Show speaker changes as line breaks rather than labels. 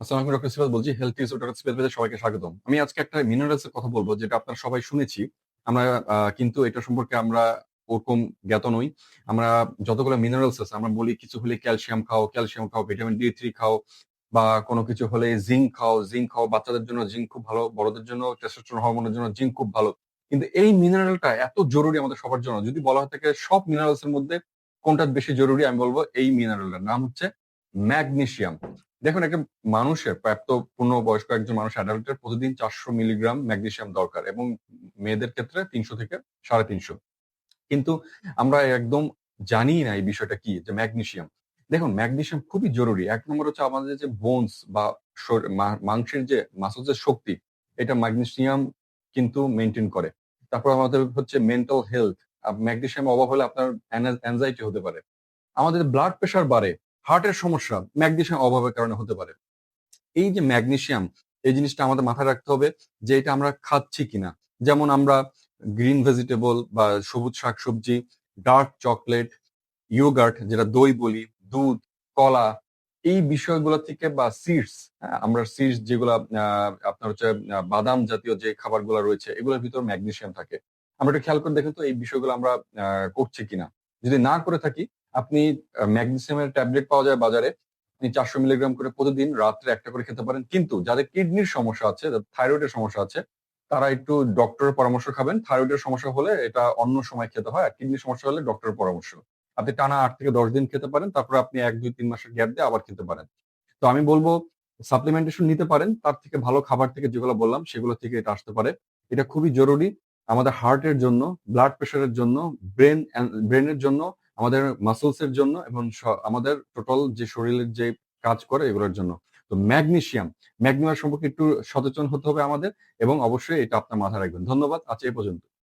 আসসালামু ডক্টর বলছি হেলথ পেজে সবাইকে স্বাগতম। আমি আজকে একটা মিনারেলস এর কথা বলব, যেটা আপনারা সবাই শুনেছি। আমরা কিন্তু এটা সম্পর্কে আমরা ওরকম জ্ঞাত নই। আমরা যতগুলো মিনারেলস আছে, আমরা বলি কিছু হলে ক্যালসিয়াম খাও ক্যালসিয়াম খাও ভিটামিন ডি থ্রি খাও, বা কোনো কিছু হলে জিঙ্ক খাও জিঙ্ক খাও, বাচ্চাদের জন্য জিঙ্ক খুব ভালো, বড়দের জন্য হরমোনের জন্য জিঙ্ক খুব ভালো। কিন্তু এই মিনারেলটা এত জরুরি আমাদের সবার জন্য, যদি বলা হয় থাকে সব মিনারেলস এর মধ্যে কোনটা বেশি জরুরি আমি বলব এই মিনারেলটার নাম হচ্ছে ম্যাগনেসিয়াম দেখুন, একটা মানুষের প্রাপ্ত পূর্ণ বয়স্ক একজন মানুষ অ্যাডাল্টের প্রতিদিন চারশো মিলিগ্রাম ম্যাগনেসিয়াম দরকার এবং মেয়েদের ক্ষেত্রে তিনশো থেকে সাড়ে তিনশো। কিন্তু আমরা একদম জানি না এই বিষয়টা কি, যে ম্যাগনেসিয়াম দেখুন ম্যাগনেসিয়াম খুবই জরুরি। এক নম্বর হচ্ছে আমাদের যে বোনস বা মাংসের যে মাসলসের শক্তি, এটা ম্যাগনেসিয়াম কিন্তু মেনটেন করে। তারপর আমাদের হচ্ছে মেন্টাল হেলথ ম্যাগনেসিয়াম অভাব হলে আপনার অ্যাংজাইটি হতে পারে। আমাদের ব্লাড প্রেশার বাড়ে। হার্টের সমস্যা ম্যাগনেসিয়াম অভাবের কারণে হতে পারে। এই যে ম্যাগনেশিয়াম এই জিনিসটা আমাদের মাথায় রাখতে হবে যে এটা আমরা খাচ্ছি কিনা। যেমন আমরা গ্রিন ভেজিটেবল বা সবুজ শাকসবজি ডার্ক চকলেট ইয়োগার্ট যেটা দই বলি, দুধ, কলা, এই বিষয়গুলো থেকে বা সিডস আমরা সিডস যেগুলা আপনার হচ্ছে বাদাম জাতীয় যে খাবারগুলো রয়েছে, এগুলোর ভিতর ম্যাগনেশিয়াম থাকে। আমরা একটু খেয়াল করে দেখেন তো এই বিষয়গুলো আমরা করছি কিনা। যদি না করে থাকি আপনি ম্যাগনেসিয়ামের ট্যাবলেট পাওয়া যায় বাজারে, আপনি চারশো মিলিগ্রাম করে প্রতিদিন রাত্রে একটা করে খেতে পারেন। কিন্তু যাদের কিডনির সমস্যা আছে থাইরয়েডের সমস্যা আছে, তারা একটু ডক্টরের পরামর্শ খাবেন। থাইরয়েডের সমস্যা হলে এটা অন্য সময় খেতে হয়, আর কিডনির সমস্যা হলে ডক্টরের পরামর্শ। আপনি টানা আট থেকে দশ দিন খেতে পারেন, তারপরে আপনি এক, দুই, তিন মাসের গ্যাপ দিয়ে আবার খেতে পারেন। তো আমি বলব, সাপ্লিমেন্টেশন নিতে পারেন, তার থেকে ভালো খাবার থেকে যেগুলো বললাম, সেগুলো থেকে এটা আসতে পারে। এটা খুবই জরুরি, আমাদের হার্টের জন্য, ব্লাড প্রেশারের জন্য, ব্রেন ব্রেনের জন্য আমাদের মাসলস এর জন্য এবং আমাদের টোটাল যে শরীরের যে কাজ করে এগুলোর জন্য। তো ম্যাগনেশিয়াম ম্যাগনেসিয়াম সম্পর্কে একটু সচেতন হতে হবে আমাদের এবং অবশ্যই এটা আপনার মাথায় রাখবেন। ধন্যবাদ, আজ এই পর্যন্ত।